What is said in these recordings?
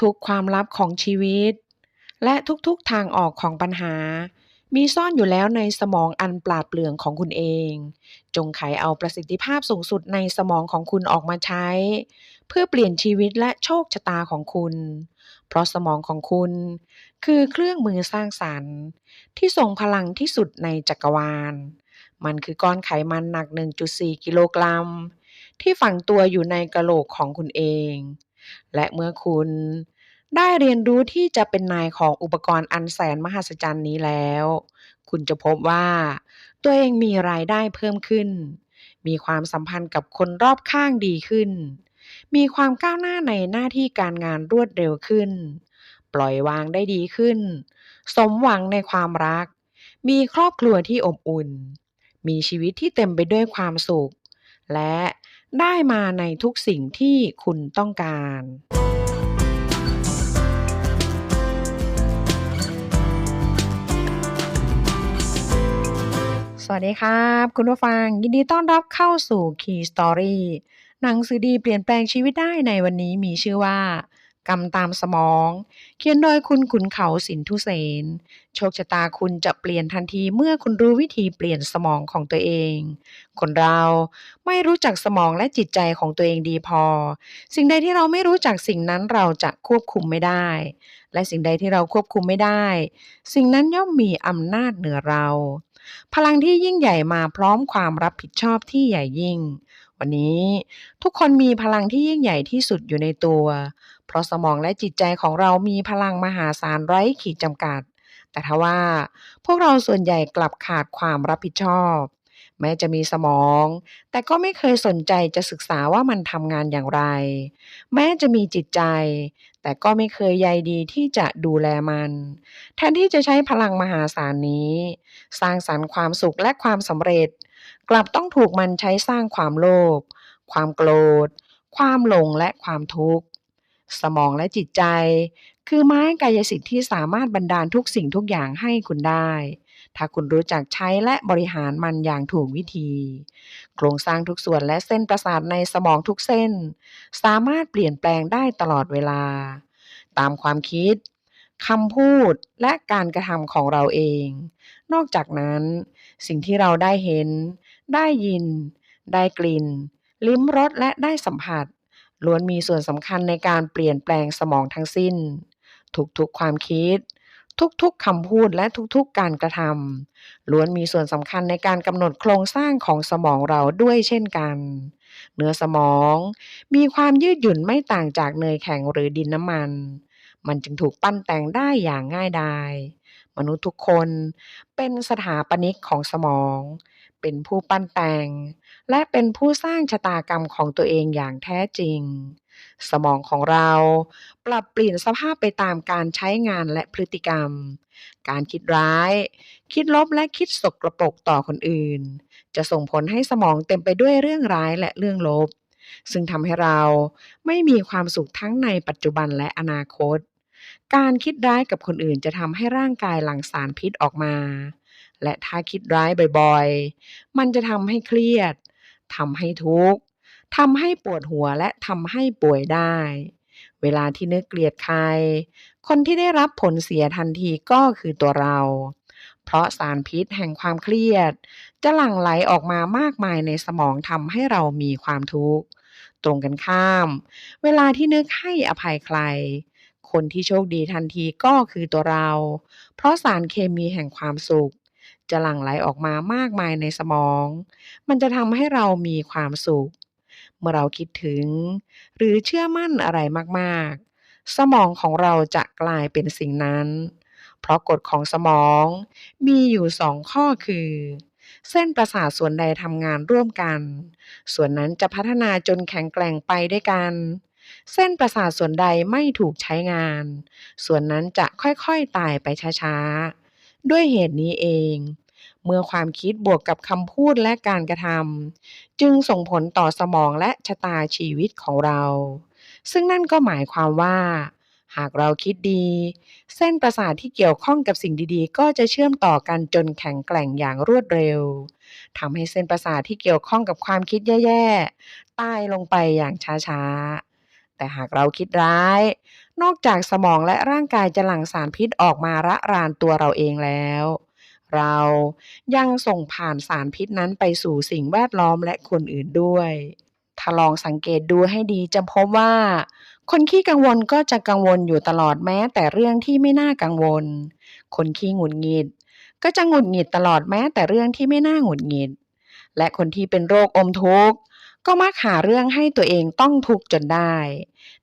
ทุกๆความลับของชีวิต และทุกๆทางออกของปัญหา มีซ่อนอยู่แล้วในสมองอันปราดเปรื่องของคุณเอง จงไขเอาประสิทธิภาพสูงสุดในสมองของคุณออกมาใช้ เพื่อเปลี่ยนชีวิตและโชคชะตาของคุณ เพราะสมองของคุณ คือเครื่องมือสร้างสรรค์ ที่ทรงพลังที่สุดในจักรวาล มันคือก้อนไขมันหนัก 1.4 กิโลกรัมที่ฝังตัวอยู่ในกระโหลกของคุณเอง และเมื่อคุณได้เรียนรู้ที่จะเป็นนายของอุปกรณ์อันแสนมหัศจรรย์นี้แล้ว คุณจะพบว่า ตัวเองมีรายได้เพิ่มขึ้น มีความสัมพันธ์กับคนรอบข้างดีขึ้น มีความก้าวหน้าในหน้าที่การงานรวดเร็วขึ้น ปล่อยวางได้ดีขึ้น สมหวังในความรัก มีครอบครัวที่อบอุ่น มีชีวิตที่เต็มไปด้วยความสุข และ ได้มาในทุกสิ่งที่คุณต้องการ สวัสดีครับ คุณผู้ฟัง ยินดีต้อนรับเข้าสู่ Key Story หนังสือดีเปลี่ยนแปลงชีวิตได้ในวันนี้มีชื่อว่า กรรมตามสมอง เขียนโดยคุณขุนเขาสินทุเสน โชคชะตาคุณจะเปลี่ยนทันทีเมื่อคุณรู้วิธีเปลี่ยนสมองของตัวเอง คนเราไม่รู้จักสมองและจิตใจของตัวเองดีพอ สิ่งใดที่เราไม่รู้จักสิ่งนั้นเราจะควบคุมไม่ได้ และสิ่งใดที่เราควบคุมไม่ได้ สิ่งนั้นย่อมมีอำนาจเหนือเรา พลังที่ยิ่งใหญ่มาพร้อมความรับผิดชอบที่ใหญ่ยิ่ง วันนี้ทุกคนมีพลังที่ยิ่งใหญ่ที่สุดอยู่ในตัว เพราะสมองและจิตใจของเรามีพลังมหาศาลไร้ขีดจำกัด แต่ทว่าพวกเราส่วนใหญ่กลับขาดความรับผิดชอบ แม้จะมีสมอง แต่ก็ไม่เคยสนใจจะศึกษาว่ามันทำงานอย่างไร แม้จะมีจิตใจ แต่ก็ไม่เคยใยดีที่จะดูแลมัน แทนที่จะใช้พลังมหาศาลนี้ สร้างสรรค์ความสุขและความสำเร็จ กลับต้องถูกมันใช้สร้างความโลภความโกรธ ความหลงและความทุกข์ สมองและจิตใจ คือไม้กายสิทธิ์ที่สามารถบันดาลทุกสิ่งทุกอย่างให้คุณได้ ถ้าคุณรู้จักใช้และบริหารมันอย่างถูกวิธี โครงสร้างทุกส่วนและเส้นประสาทในสมองทุกเส้น สามารถเปลี่ยนแปลงได้ตลอดเวลา ตามความคิดคำพูดและการกระทำของเราเอง นอกจากนั้น สิ่งที่เราได้เห็น ได้ยิน ได้กลิ่น ลิ้มรสและได้สัมผัส ล้วนมีส่วนสำคัญในการเปลี่ยนแปลงสมองทั้งสิ้น ทุกๆความคิด ทุกๆคำพูดและทุกๆการกระทำล้วนมีส่วนสำคัญในการกำหนดโครงสร้างของสมองเราด้วยเช่นกัน เนื้อสมอง มีความยืดหยุ่นไม่ต่างจากเนยแข็งหรือดินน้ำมัน มันจึงถูกปั้นแต่งได้อย่างง่ายดายมนุษย์ทุกคนเป็นสถาปนิกของสมอง เป็นผู้ปั้นแต่ง และเป็นผู้สร้างชะตากรรมของตัวเองอย่างแท้จริง สมองของเราปรับเปลี่ยนสภาพไปตามการใช้งานและพฤติกรรม การคิดร้าย คิดลบและคิดสกปรกต่อคนอื่น จะส่งผลให้สมองเต็มไปด้วยเรื่องร้ายและเรื่องลบ ซึ่งทำให้เราไม่มีความสุขทั้งในปัจจุบันและอนาคต การคิดร้ายกับคนอื่นจะทำให้ร่างกายหลั่งสารพิษออกมาและถ้าคิดร้ายบ่อยๆ มันจะทำให้เครียด ทำให้ทุกข์ทำให้ปวดหัวและทำให้ป่วยได้ เวลาที่นึกเกลียดใคร คนที่ได้รับผลเสียทันทีก็คือตัวเรา เพราะสารพิษแห่งความเครียด จะหลั่งไหลออกมามากมายในสมองทำให้เรามีความทุกข์ ตรงกันข้าม เวลาที่นึกให้อภัยใครคนที่โชคดีทันทีก็คือตัวเรา เพราะสารเคมีแห่งความสุข จะหลั่งไหลออกมามากมายในสมอง มันจะทำให้เรามีความสุข เมื่อเราคิดถึง หรือเชื่อมั่นอะไรมากๆ สมองของเราจะกลายเป็นสิ่งนั้น เพราะกฎของสมองมีอยู่2ข้อคือ เส้นประสาทส่วนใดทำงานร่วมกัน ส่วนนั้นจะพัฒนาจนแข็งแกร่งไปด้วยกันเส้นประสาทส่วนใดไม่ถูกใช้งาน ส่วนนั้นจะค่อยๆตายไปช้าๆ ด้วยเหตุนี้เอง เมื่อความคิดบวกกับคำพูดและการกระทำจึงส่งผลต่อสมองและชะตาชีวิตของเรา ซึ่งนั่นก็หมายความว่า หากเราคิดดี เส้นประสาทที่เกี่ยวข้องกับสิ่งดีๆ ก็จะเชื่อมต่อกันจนแข็งแกร่งอย่างรวดเร็วทำให้เส้นประสาทที่เกี่ยวข้องกับความคิดแย่ๆตายลงไปอย่างช้าๆแต่หากเราคิดร้าย นอกจากสมองและร่างกายจะหลั่งสารพิษออกมาระรานตัวเราเองแล้ว เรา ยังส่งผ่านสารพิษนั้นไปสู่สิ่งแวดล้อมและคนอื่นด้วย ถ้าลองสังเกตดูให้ดีจะพบว่า คนขี้กังวลก็จะกังวลอยู่ตลอดแม้ แต่เรื่องที่ไม่น่ากังวล คนขี้หงุดหงิด ก็จะหงุดหงิดตลอดแม้ แต่เรื่องที่ไม่น่าหงุดหงิด และคนที่เป็นโรคอมทุกข์ก็มักหาเรื่องให้ตัวเองต้องทุกข์จนได้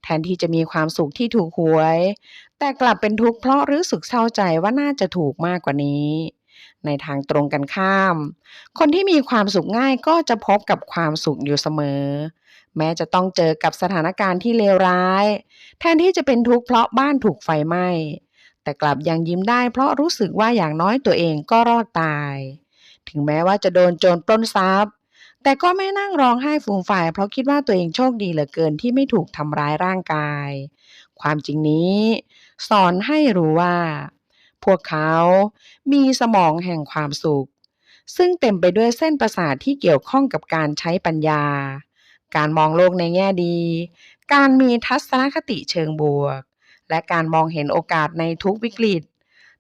แทนที่จะมีความสุขที่ถูกหวย แต่กลับเป็นทุกข์เพราะรู้สึกเศร้าใจว่าน่าจะถูกมากกว่านี้ ในทางตรงกันข้าม คนที่มีความสุขง่ายก็จะพบกับความสุขอยู่เสมอ แม้จะต้องเจอกับสถานการณ์ที่เลวร้าย แทนที่จะเป็นทุกข์เพราะบ้านถูกไฟไหม้ แต่กลับยังยิ้มได้เพราะรู้สึกว่าอย่างน้อยตัวเองก็รอดตาย ถึงแม้ว่าจะโดนโจรปล้นทรัพย์ แต่ก็ไม่นั่งร้องไห้ฟูมฝ่าย เพราะคิดว่าตัวเองโชคดีเหลือเกินที่ไม่ถูกทำร้ายร่างกาย ความจริงนี้ สอนให้รู้ว่า พวกเขามีสมองแห่งความสุข ซึ่งเต็มไปด้วยเส้นประสาทที่เกี่ยวข้องกับการใช้ปัญญา การมองโลกในแง่ดี การมีทัศนคติเชิงบวก และการมองเห็นโอกาสในทุกวิกฤต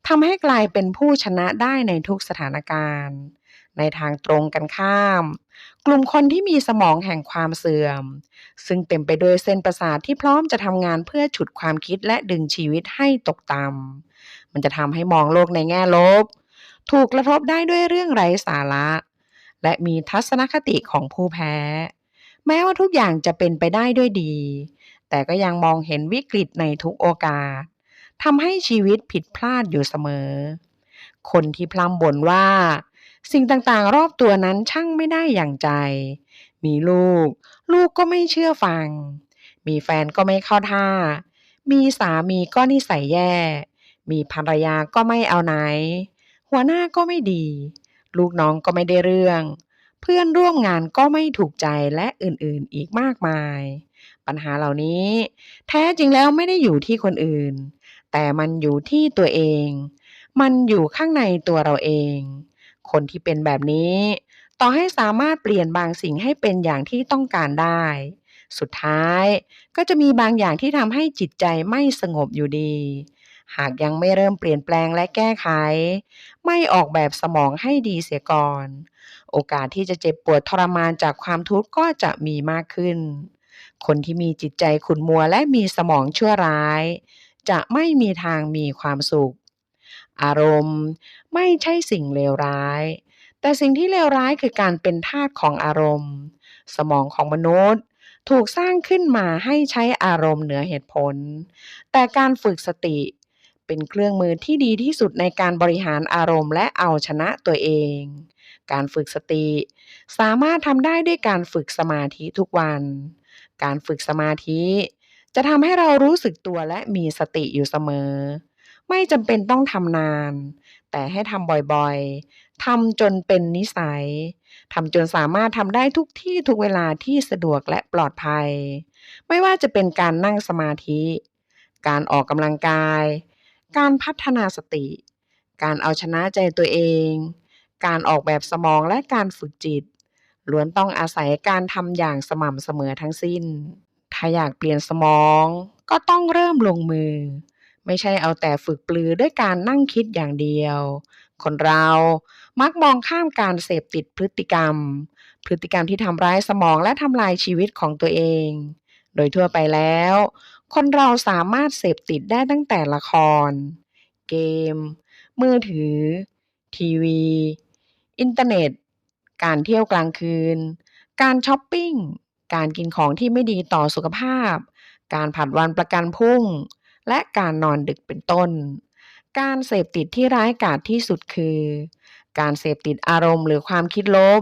ทำให้กลายเป็นผู้ชนะได้ในทุกสถานการณ์ ในทางตรงกันข้าม กลุ่มคนที่มีสมองแห่งความเสื่อม ซึ่งเต็มไปด้วยเส้นประสาทที่พร้อมจะทำงานเพื่อฉุดความคิดและดึงชีวิตให้ตกต่ำ มันจะทำให้มองโลกในแง่ลบ ถูกกระทบได้ด้วยเรื่องไร้สาระ และมีทัศนคติของผู้แพ้ แม้ว่าทุกอย่างจะเป็นไปได้ด้วยดี แต่ก็ยังมองเห็นวิกฤตในทุกโอกาสทำให้ชีวิตผิดพลาดอยู่เสมอ คนที่พลำบ่นว่า สิ่งต่างๆ รอบตัวนั้นช่างไม่ได้อย่างใจ มีลูก ลูกก็ไม่เชื่อฟัง มีแฟนก็ไม่เข้าท่า มีสามีก็นิสัยแย่ มีภรรยาก็ไม่เอาไหน หัวหน้าก็ไม่ดี ลูกน้องก็ไม่ได้เรื่อง เพื่อนร่วมงานก็ไม่ถูกใจและอื่นๆอีกมากมาย ปัญหาเหล่านี้ แท้จริงแล้วไม่ได้อยู่ที่คนอื่น แต่มันอยู่ที่ตัวเอง มันอยู่ข้างในตัวเราเอง คนที่เป็นแบบนี้ ต่อให้สามารถเปลี่ยนบางสิ่งให้เป็นอย่างที่ต้องการได้สุดท้ายก็จะมีบางอย่างที่ทำให้จิตใจไม่สงบอยู่ดี หากยังไม่เริ่มเปลี่ยนแปลงและแก้ไข ไม่ออกแบบสมองให้ดีเสียก่อน โอกาสที่จะเจ็บปวดทรมานจากความทุกข์ก็จะมีมากขึ้น คนที่มีจิตใจขุ่นมัวและมีสมองชั่วร้าย จะไม่มีทางมีความสุข อารมณ์ไม่ใช่สิ่งเลวร้าย แต่สิ่งที่เลวร้ายคือการเป็นทาสของอารมณ์ สมองของมนุษย์ถูกสร้างขึ้นมาให้ใช้อารมณ์เหนือเหตุผล แต่การฝึกสติ เป็นเครื่องมือที่ดีที่สุดในการบริหารอารมณ์และเอาชนะตัวเอง การฝึกสติ สามารถทำได้ด้วยการฝึกสมาธิทุกวัน การฝึกสมาธิ จะทำให้เรารู้สึกตัวและมีสติอยู่เสมอ ไม่จำเป็นต้องทำนาน แต่ให้ทำบ่อยๆทำจนเป็นนิสัยทำจนสามารถทำได้ทุกที่ทุกเวลาที่สะดวกและปลอดภัย ไม่ว่าจะเป็นการนั่งสมาธิ การออกกำลังกาย การพัฒนาสติ การเอาชนะใจตัวเอง การออกแบบสมองและการฝึกจิต ล้วนต้องอาศัยการทำอย่างสม่ำเสมอทั้งสิ้น ถ้าอยากเปลี่ยนสมองก็ต้องเริ่มลงมือ ไม่ใช่เอาแต่ฝึกปลือด้วยการนั่งคิดอย่างเดียว คนเรามักมองข้ามการเสพติดพฤติกรรม พฤติกรรมที่ทำร้ายสมองและทำลายชีวิตของตัวเอง โดยทั่วไปแล้ว คนเราสามารถเสพติดได้ตั้งแต่ละคร เกม มือถือ ทีวี อินเทอร์เน็ต การเที่ยวกลางคืน การช้อปปิ้ง การกินของที่ไม่ดีต่อสุขภาพ การผัดวันประกันพรุ่ง และการนอนดึกเป็นต้น การเสพติดที่ร้ายกาจที่สุดคือ การเสพติดอารมณ์หรือความคิดลบ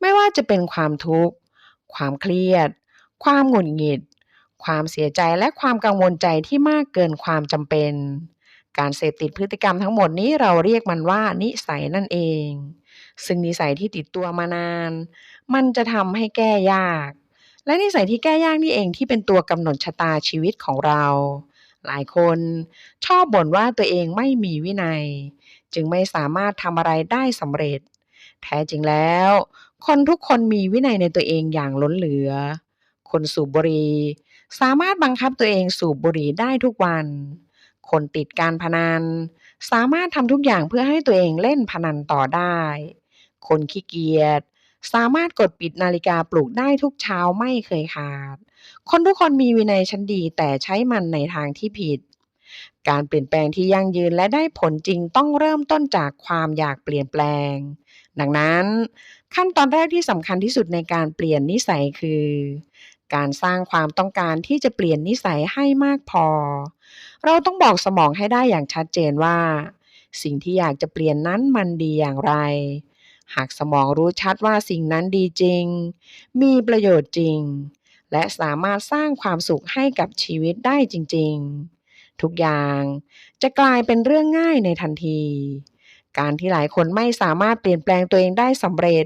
ไม่ว่าจะเป็นความทุกข์ ความเครียด ความหงุดหงิด ความเสียใจและความกังวลใจที่มากเกินความจำเป็น การเสพติดพฤติกรรมทั้งหมดนี้เราเรียกมันว่านิสัยนั่นเอง ซึ่งนิสัยที่ติดตัวมานาน มันจะทำให้แก้ยาก และนิสัยที่แก้ยากนี่เองที่เป็นตัวกำหนดชะตาชีวิตของเรา หลายคนชอบบ่นว่าตัวเองไม่มีวินัย จึงไม่สามารถทำอะไรได้สำเร็จ แท้จริงแล้ว คนทุกคนมีวินัยในตัวเองอย่างล้นเหลือคนสูบบุหรี่ สามารถบังคับตัวเองสูบบุหรี่ได้ทุกวัน คนติดการพนัน สามารถทำทุกอย่างเพื่อให้ตัวเองเล่นพนันต่อได้ คนขี้เกียจสามารถกดปิดนาฬิกาปลุกได้ทุกเช้าไม่เคยขาด คนทุกคนมีวินัยชั้นดีแต่ใช้มันในทางที่ผิด การเปลี่ยนแปลงที่ยั่งยืนและได้ผลจริงต้องเริ่มต้นจากความอยากเปลี่ยนแปลง ดังนั้น ขั้นตอนแรกที่สำคัญที่สุดในการเปลี่ยนนิสัยคือ การสร้างความต้องการที่จะเปลี่ยนนิสัยให้มากพอ เราต้องบอกสมองให้ได้อย่างชัดเจนว่า สิ่งที่อยากจะเปลี่ยนนั้นมันดีอย่างไร หากสมองรู้ชัดว่าสิ่งนั้นดีจริง มีประโยชน์จริง และสามารถสร้างความสุขให้กับชีวิตได้จริง ๆ ทุกอย่างจะกลายเป็นเรื่องง่ายในทันที การที่หลายคนไม่สามารถเปลี่ยนแปลงตัวเองได้สำเร็จ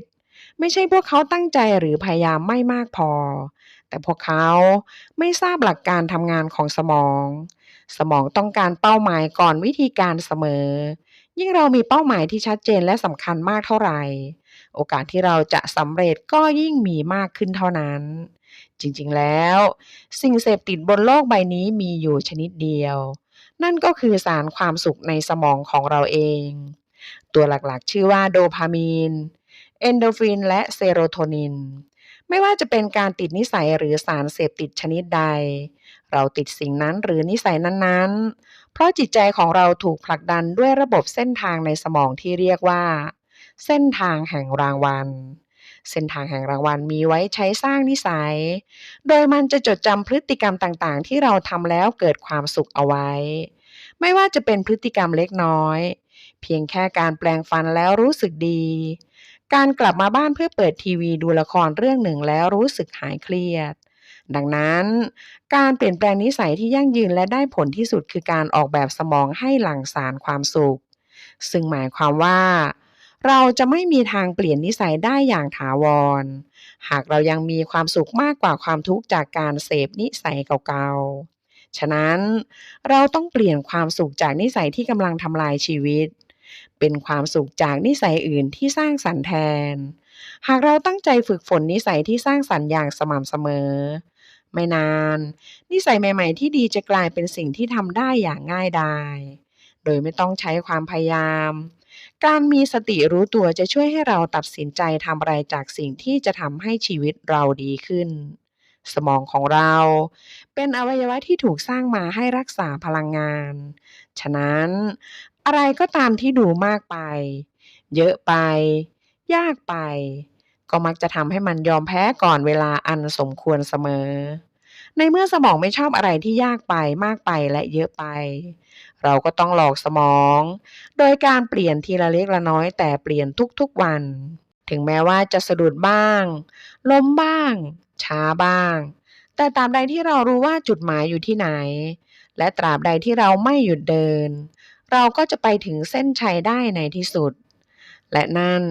ไม่ใช่พวกเขาตั้งใจหรือพยายามไม่มากพอ แต่พวกเขาไม่ทราบหลักการทำงานของสมอง สมองต้องการเป้าหมายก่อนวิธีการเสมอ ยิ่งเรามีเป้าหมายที่ชัดเจนและสำคัญมากเท่าไหร่ โอกาสที่เราจะสำเร็จก็ยิ่งมีมากขึ้นเท่านั้น จริงๆแล้ว สิ่งเสพติดบนโลกใบนี้มีอยู่ชนิดเดียว นั่นก็คือสารความสุขในสมองของเราเอง ตัวหลักๆ ชื่อว่าโดพามีนเอนโดรฟินและเซโรโทนิน ไม่ว่าจะเป็นการติดนิสัยหรือสารเสพติดชนิดใด เราติดสิ่งนั้นหรือนิสัยนั้นๆ เพราะจิตใจของเราถูกผลักดันด้วยระบบเส้นทางในสมองที่เรียกว่า เส้นทางแห่งรางวัล เส้นทางแห่งรางวัลมีไว้ใช้สร้างนิสัย โดยมันจะจดจำพฤติกรรมต่างๆ ที่เราทำแล้วเกิดความสุขเอาไว้ ไม่ว่าจะเป็นพฤติกรรมเล็กน้อย เพียงแค่การแปลงฟันแล้วรู้สึกดี การกลับมาบ้านเพื่อเปิดทีวีดูละครเรื่องหนึ่งแล้วรู้สึกหายเครียด ดังนั้น การเปลี่ยนแปลงนิสัยที่ยั่งยืนและได้ผลที่สุดคือการออกแบบสมองให้หลั่งสารความสุข ซึ่งหมายความว่า เราจะไม่มีทางเปลี่ยนนิสัยได้อย่างถาวร หากเรายังมีความสุขมากกว่าความทุกข์จากการเสพนิสัยเก่าๆ ฉะนั้นเราต้องเปลี่ยนความสุขจากนิสัยที่กำลังทำลายชีวิต เป็นความสุขจากนิสัยอื่นที่สร้างสรรค์แทน หากเราตั้งใจฝึกฝนนิสัยที่สร้างสรรค์อย่างสม่ำเสมอ ไม่นาน นิสัยใหม่ ๆ ที่ดีจะกลายเป็นสิ่งที่ทำได้อย่างง่ายดายโดยไม่ต้องใช้ความพยายาม การมีสติรู้ตัวจะช่วยให้เราตัดสินใจทำอะไรจากสิ่งที่จะทำให้ชีวิตเราดีขึ้น สมองของเรา เป็นอวัยวะที่ถูกสร้างมาให้รักษาพลังงาน ฉะนั้น อะไรก็ตามที่ดูมากไป เยอะไป ยากไป ก็มักจะทำให้มันยอมแพ้ก่อนเวลาอันสมควรเสมอ ในเมื่อสมองไม่ชอบอะไรที่ยากไปมากไปและเยอะไป เราก็ต้องหลอกสมอง โดยการเปลี่ยนทีละเล็กละน้อยแต่เปลี่ยนทุกๆวัน ถึงแม้ว่าจะสะดุดบ้าง ล้มบ้าง ช้าบ้าง แต่ตาบใดที่เรารู้ว่าจุดหมายอยู่ที่ไหน และตราบใดที่เราไม่หยุดเดิน เราก็จะไปถึงเส้นชัยได้ในที่สุด และนั่น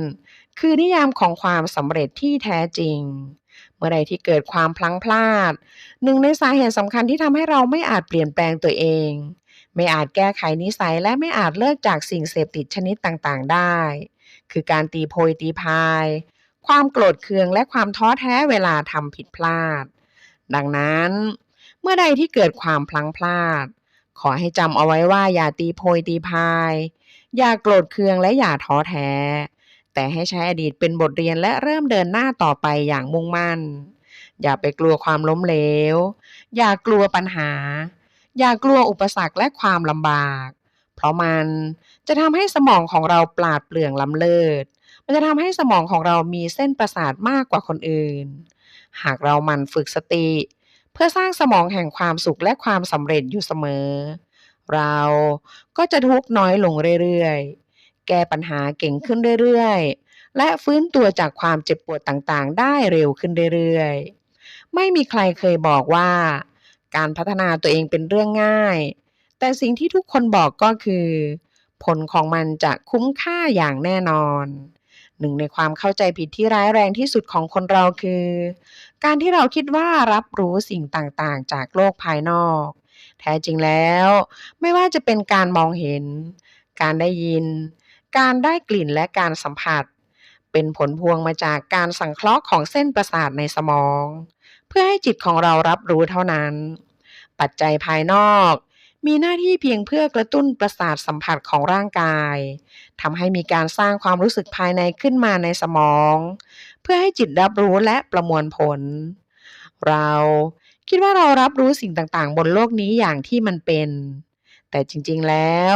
คือนิยามของความสำเร็จที่แท้จริง เมื่อใดที่เกิดความพลั้งพลาด หนึ่งในสาเหตุสำคัญที่ทำให้เราไม่อาจเปลี่ยนแปลงตัวเอง ไม่อาจแก้ไขนิสัยและไม่อาจเลิกจากสิ่งเสพติดชนิดต่างๆ ได้ คือการตีโพยตีพาย ความโกรธเคืองและความท้อแท้เวลาทำผิดพลาด ดังนั้น เมื่อใดที่เกิดความพลั้งพลาด ขอให้จำเอาไว้ว่าอย่าตีโพยตีพาย อย่าโกรธเคืองและอย่าท้อแท้ แต่ให้ใช้อดีตเป็นบทเรียนและเริ่มเดินหน้าต่อไปอย่างมุ่งมั่น อย่าไปกลัวความล้มเหลว อย่ากลัวปัญหา อย่ากลัวอุปสรรคและความลำบาก เพราะมันจะทำให้สมองของเราปราดเปรื่องล้ำเลิศ มันจะทำให้สมองของเรามีเส้นประสาทมากกว่าคนอื่น หากเราหมั่นฝึกสติ พื่อสร้างสมองแห่งความสุขและความสำเร็จอยู่เสมอ เราก็จะทุกข์น้อยลงเรื่อยๆ แก้ปัญหาเก่งขึ้นเรื่อยๆ และฟื้นตัวจากความเจ็บปวดต่างๆ ได้เร็วขึ้นเรื่อยๆ ไม่มีใครเคยบอกว่า การพัฒนาตัวเองเป็นเรื่องง่าย แต่สิ่งที่ทุกคนบอกก็คือ ผลของมันจะคุ้มค่าอย่างแน่นอน หนึ่งในความเข้าใจผิดที่ร้ายแรงที่สุดของคนเราคือ การที่เราคิดว่ารับรู้สิ่งต่างๆ จากโลกภายนอก แท้จริงแล้ว ไม่ว่าจะเป็นการมองเห็น การได้ยิน การได้กลิ่นและการสัมผัส เป็นผลพวงมาจากการสังเคราะห์ของเส้นประสาทในสมอง เพื่อให้จิตของเรารับรู้เท่านั้น ปัจจัยภายนอก มีหน้าที่เพียงเพื่อกระตุ้นประสาทสัมผัสของร่างกายทำให้มีการสร้างความรู้สึกภายในขึ้นมาในสมอง เพื่อให้จิตรับรู้และประมวลผล เราคิดว่าเรารับรู้สิ่งต่างๆ บนโลกนี้อย่างที่มันเป็น แต่จริงๆแล้ว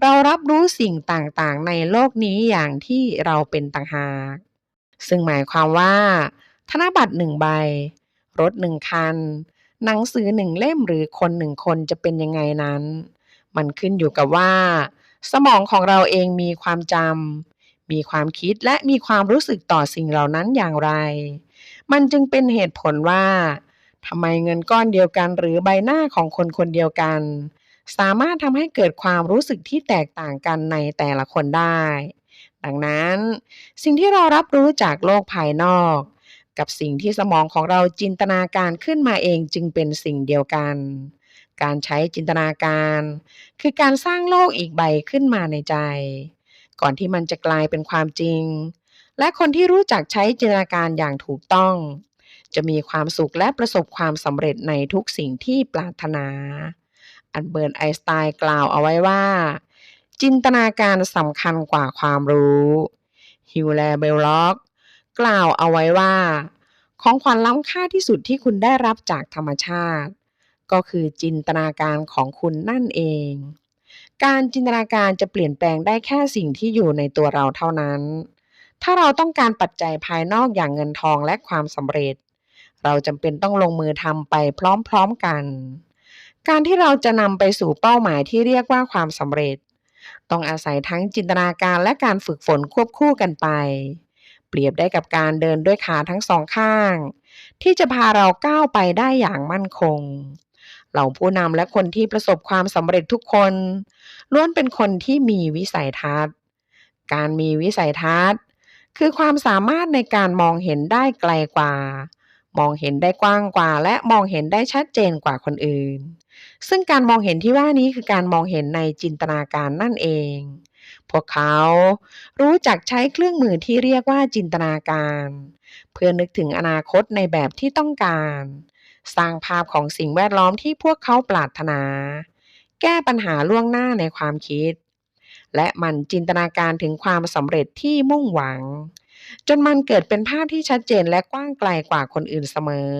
เรารับรู้สิ่งต่างๆ ในโลกนี้อย่างที่เราเป็นต่างหาก ซึ่งหมายความว่า ธนบัตรหนึ่งใบ รถหนึ่งคัน หนังสือหนึ่งเล่มหรือคนหนึ่งคนจะเป็นยังไงนั้น มันขึ้นอยู่กับว่า สมองของเราเองมีความจำมีความคิดและมีความรู้สึกต่อสิ่งเหล่านั้นอย่างไร มันจึงเป็นเหตุผลว่าทำไมเงินก้อนเดียวกันหรือใบหน้าของคนคนเดียวกัน สามารถทำให้เกิดความรู้สึกที่แตกต่างกันในแต่ละคนได้ ดังนั้น สิ่งที่เรารับรู้จากโลกภายนอก กับสิ่งที่สมองของเราจินตนาการขึ้นมาเองจึงเป็นสิ่งเดียวกัน การใช้จินตนาการ คือการสร้างโลกอีกใบขึ้นมาในใจ ก่อนที่มันจะกลายเป็นความจริง และคนที่รู้จักใช้จินตนาการอย่างถูกต้อง จะมีความสุขและประสบความสำเร็จในทุกสิ่งที่ปรารถนา อันเบิร์นไอน์สไตน์กล่าวเอาไว้ว่า จินตนาการสำคัญกว่าความรู้ฮิวแลเบลล็อก กล่าวเอาไว้ว่า ของขวัญล้ำค่าที่สุดที่คุณได้รับจากธรรมชาติ ก็คือจินตนาการของคุณนั่นเอง การจินตนาการจะเปลี่ยนแปลงได้แค่สิ่งที่อยู่ในตัวเราเท่านั้น ถ้าเราต้องการปัจจัยภายนอกอย่างเงินทองและความสำเร็จ เราจำเป็นต้องลงมือทำไปพร้อมๆกัน การที่เราจะนำไปสู่เป้าหมายที่เรียกว่าความสำเร็จ ต้องอาศัยทั้งจินตนาการและการฝึกฝนควบคู่กันไป เปรียบได้กับการเดินด้วยขาทั้งสองข้าง ที่จะพาเราก้าวไปได้อย่างมั่นคง เหล่าผู้นำและคนที่ประสบความสำเร็จทุกคนล้วนเป็นคนที่มีวิสัยทัศน์ การมีวิสัยทัศน์ คือความสามารถในการมองเห็นได้ไกลกว่า มองเห็นได้กว้างกว่า และมองเห็นได้ชัดเจนกว่าคนอื่น ซึ่งการมองเห็นที่ว่านี้คือการมองเห็นในจินตนาการนั่นเอง พวกเขารู้จักใช้เครื่องมือที่เรียกว่าจินตนาการ เพื่อนึกถึงอนาคตในแบบที่ต้องการ สร้างภาพของสิ่งแวดล้อมที่พวกเขาปรารถนา แก้ปัญหาล่วงหน้าในความคิด และมันจินตนาการถึงความสำเร็จที่มุ่งหวัง จนมันเกิดเป็นภาพที่ชัดเจนและกว้างไกลกว่าคนอื่นเสมอ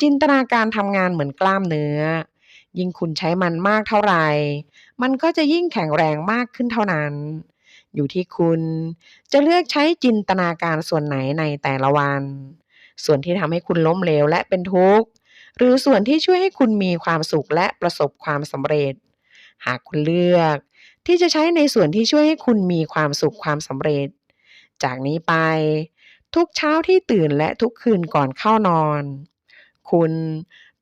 จินตนาการทำงานเหมือนกล้ามเนื้อ ยิ่งคุณใช้มันมากเท่าไหร่ มันก็จะยิ่งแข็งแรงมากขึ้นเท่านั้น อยู่ที่คุณจะเลือกใช้จินตนาการส่วนไหนในแต่ละวัน ส่วนที่ทำให้คุณล้มเหลวและเป็นทุกข์ หรือส่วนที่ช่วยให้คุณมีความสุขและประสบความสำเร็จ หากคุณเลือกที่จะใช้ในส่วนที่ช่วยให้คุณมีความสุขความสำเร็จ จากนี้ไป ทุกเช้าที่ตื่นและทุกคืนก่อนเข้านอน คุณ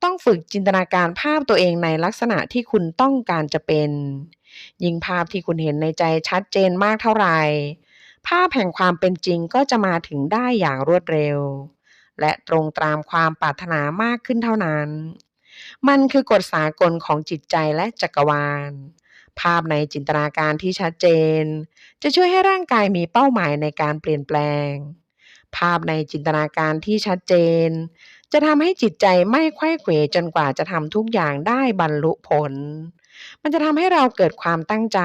ต้องฝึกจินตนาการภาพตัวเองในลักษณะที่คุณต้องการจะเป็น ยิ่งภาพที่คุณเห็นในใจชัดเจนมากเท่าไหร่ ภาพแห่งความเป็นจริงก็จะมาถึงได้อย่างรวดเร็ว และตรงตามความปรารถนามากขึ้นเท่านั้น มันคือกฎสากลของจิตใจและจักรวาล ภาพในจินตนาการที่ชัดเจน จะช่วยให้ร่างกายมีเป้าหมายในการเปลี่ยนแปลง ภาพในจินตนาการที่ชัดเจน จะทำให้จิตใจไม่ไขว้เขวจนกว่าจะทำทุกอย่างได้บรรลุผล มันจะทำให้เราเกิดความตั้งใจ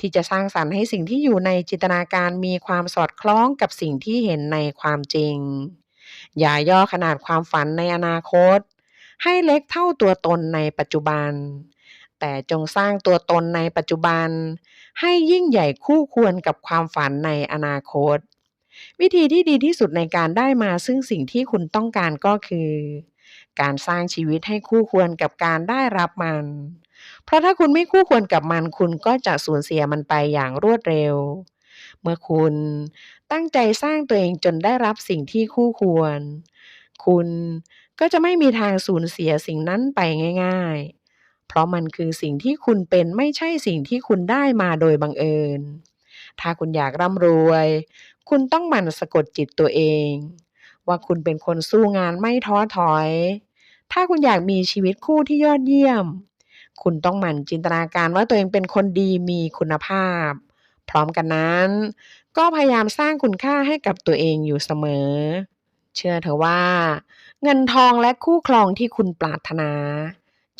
ที่จะสร้างสรรค์ให้สิ่งที่อยู่ในจินตนาการมีความสอดคล้องกับสิ่งที่เห็นในความจริง อย่าย่อขนาดความฝันในอนาคต ให้เล็กเท่าตัวตนในปัจจุบัน แต่จงสร้างตัวตนในปัจจุบัน ให้ยิ่งใหญ่คู่ควรกับความฝันในอนาคต วิธีที่ดีที่สุดในการได้มาซึ่งสิ่งที่คุณต้องการก็คือ การสร้างชีวิตให้คู่ควรกับการได้รับมัน เพราะถ้าคุณไม่คู่ควรกับมันคุณก็จะสูญเสียมันไปอย่างรวดเร็ว เมื่อคุณตั้งใจสร้างตัวเองจนได้รับสิ่งที่คู่ควร คุณก็จะไม่มีทางสูญเสียสิ่งนั้นไปง่าย ๆ เพราะมันคือสิ่งที่คุณเป็นไม่ใช่สิ่งที่คุณได้มาโดยบังเอิญ ถ้าคุณอยากร่ำรวย คุณต้องหมั่นสะกดจิตตัวเอง ว่าคุณเป็นคนสู้งานไม่ท้อถอย ถ้าคุณอยากมีชีวิตคู่ที่ยอดเยี่ยม คุณต้องหมั่นจินตนาการว่าตัวเองเป็นคนดีมีคุณภาพ พร้อมกันนั้น ก็พยายามสร้างคุณค่าให้กับตัวเองอยู่เสมอ เชื่อเถอะว่า เงินทองและคู่ครองที่คุณปรารถนา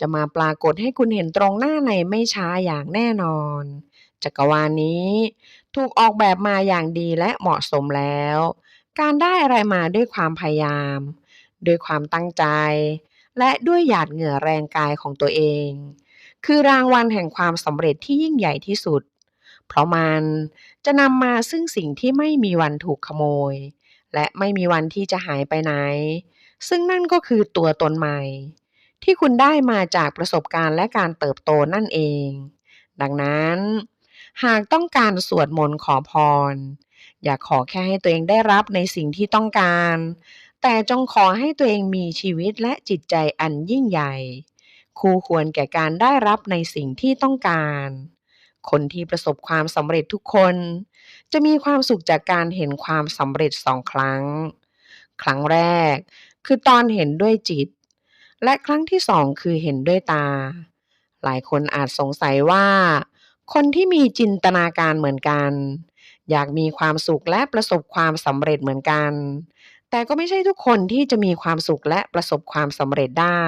จะมาปรากฏให้คุณเห็นตรงหน้าในไม่ช้าอย่างแน่นอนจักรวาลนี้ ถูกออกแบบมาอย่างดีและเหมาะสมแล้ว การได้อะไรมาด้วยความพยายาม ด้วยความตั้งใจ และด้วยหยาดเหงื่อแรงกายของตัวเอง คือรางวัลแห่งความสำเร็จที่ยิ่งใหญ่ที่สุด เพราะมันจะนำมาซึ่งสิ่งที่ไม่มีวันถูกขโมย และไม่มีวันที่จะหายไปไหน ซึ่งนั่นก็คือตัวตนใหม่ ที่คุณได้มาจากประสบการณ์และการเติบโตนั่นเอง ดังนั้น หากต้องการสวดมนต์ขอพร อย่าขอแค่ให้ตัวเองได้รับในสิ่งที่ต้องการ แต่จงขอให้ตัวเองมีชีวิตและจิตใจอันยิ่งใหญ่ คู่ควรแก่การได้รับในสิ่งที่ต้องการ คนที่ประสบความสำเร็จทุกคน จะมีความสุขจากการเห็นความสำเร็จสองครั้ง ครั้งแรก คือตอนเห็นด้วยจิต และครั้งที่สองคือเห็นด้วยตาหลายคนอาจสงสัยว่า คนที่มีจินตนาการเหมือนกัน อยากมีความสุขและประสบความสำเร็จเหมือนกัน แต่ก็ไม่ใช่ทุกคนที่จะมีความสุขและประสบความสำเร็จได้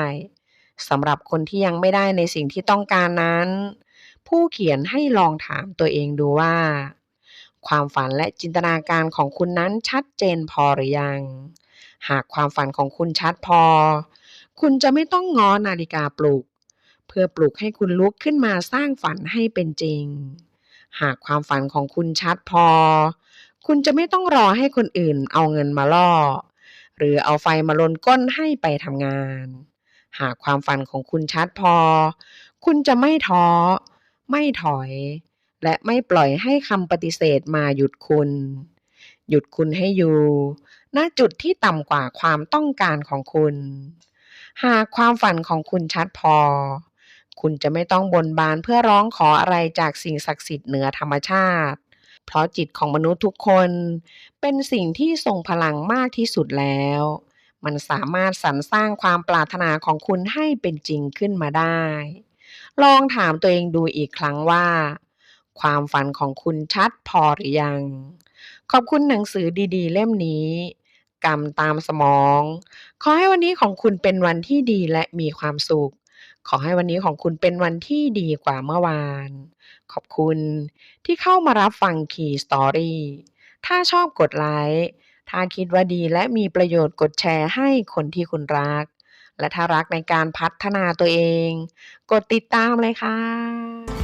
สำหรับคนที่ยังไม่ได้ในสิ่งที่ต้องการนั้น ผู้เขียนให้ลองถามตัวเองดูว่า ความฝันและจินตนาการของคุณนั้นชัดเจนพอหรือยัง หากความฝันของคุณชัดพอ คุณจะไม่ต้องง้อนาฬิกาปลุก เพื่อปลุกให้คุณลุกขึ้นมาสร้างฝันให้เป็นจริง หากความฝันของคุณชัดพอ คุณจะไม่ต้องรอให้คนอื่นเอาเงินมาล่อ หรือเอาไฟมาลนก้นให้ไปทำงาน หากความฝันของคุณชัดพอ คุณจะไม่ท้อ ไม่ถอย และไม่ปล่อยให้คำปฏิเสธมาหยุดคุณ หยุดคุณให้อยู่ณจุดที่ต่ำกว่าความต้องการของคุณ หากความฝันของคุณชัดพอ คุณจะไม่ต้องบนบานเพื่อร้องขออะไรจากสิ่งศักดิ์สิทธิ์เหนือธรรมชาติ เพราะจิตของมนุษย์ทุกคน เป็นสิ่งที่ทรงพลังมากที่สุดแล้ว มันสามารถสรรสร้างความปรารถนาของคุณให้เป็นจริงขึ้นมาได้ ลองถามตัวเองดูอีกครั้งว่า ความฝันของคุณชัดพอหรือยัง ขอบคุณหนังสือดีๆ เล่มนี้กรรมตามสมอง ขอให้วันนี้ของคุณเป็นวันที่ดีและมีความสุข ขอให้วันนี้ของคุณเป็นวันที่ดีกว่าเมื่อวาน ขอบคุณที่เข้ามารับฟัง Key Story ถ้าชอบกดไลค์ถ้าคิดว่าดีและมีประโยชน์กดแชร์ให้คนที่คุณรัก และถ้ารักในการพัฒนาตัวเอง กดติดตามเลยค่ะ